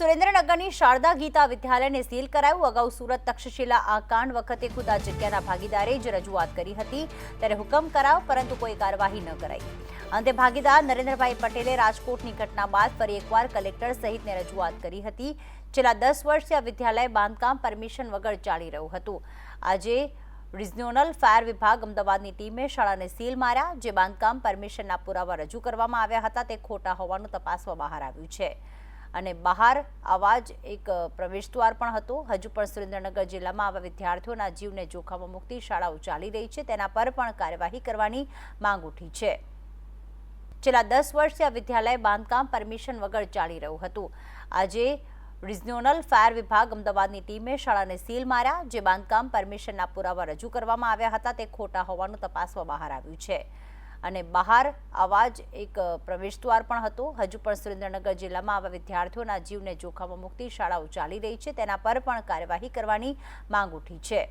સુરેન્દ્રનગરની શારદા ગીતા વિદ્યાલયને સીલ કરાયું. અગાઉ સુરત તક્ષશિલા આ કાંડ વખતે ખુદ જગ્યાના ભાગીદારે જ રજૂઆત કરી હતી. ત્યારે હુકમ કરાવ પરંતુ કોઈ કાર્યવાહી ન કરાઈ. અંતે ભાગીદાર નરેન્દ્રભાઈ પટેલે રાજકોટની ઘટના બાદ ફરી એકવાર કલેક્ટર સહિતને રજૂઆત કરી હતી. છેલ્લા દસ વર્ષથી આ વિદ્યાલય બાંધકામ પરમિશન વગર ચાલી રહ્યું હતું. આજે રિજિયોનલ ફાયર વિભાગ અમદાવાદની ટીમે શાળાને સીલ માર્યા, જે બાંધકામ પરમિશનના પુરાવા રજૂ કરવામાં આવ્યા હતા. તે ખોટા હોવાનું તપાસવા બહાર આવ્યું છે. અને બહાર આવા જ એક પ્રવેશદ્વાર પણ હતો. હજુ પણ સુરેન્દ્રનગર જિલ્લામાં આવા વિદ્યાર્થીઓના જીવને જોખમમાં મૂકતી શાળાઓ ચાલી રહી છે. તેના પર પણ કાર્યવાહી કરવાની માંગ ઉઠી છે. છેલ્લા દસ વર્ષથી આ વિદ્યાલય બાંધકામ પરમિશન વગર ચાલી રહ્યું હતું. આજે રિજિયોનલ ફાયર વિભાગ અમદાવાદની ટીમે શાળાને સીલ માર્યા, જે બાંધકામ પરમિશનના પુરાવા રજૂ કરવામાં આવ્યા હતા. તે ખોટા હોવાનું તપાસવા બહાર આવ્યું છે. અને બહાર આવા જ એક પ્રવેશદ્વાર પણ હતો. હજુ પણ સુરેન્દ્રનગર જિલ્લામાં આવા વિદ્યાર્થીઓના જીવને જોખમમાં મૂકતી શાળાઓ ચાલી રહી છે. તેના પર પણ કાર્યવાહી કરવાની માંગ ઉઠી છે.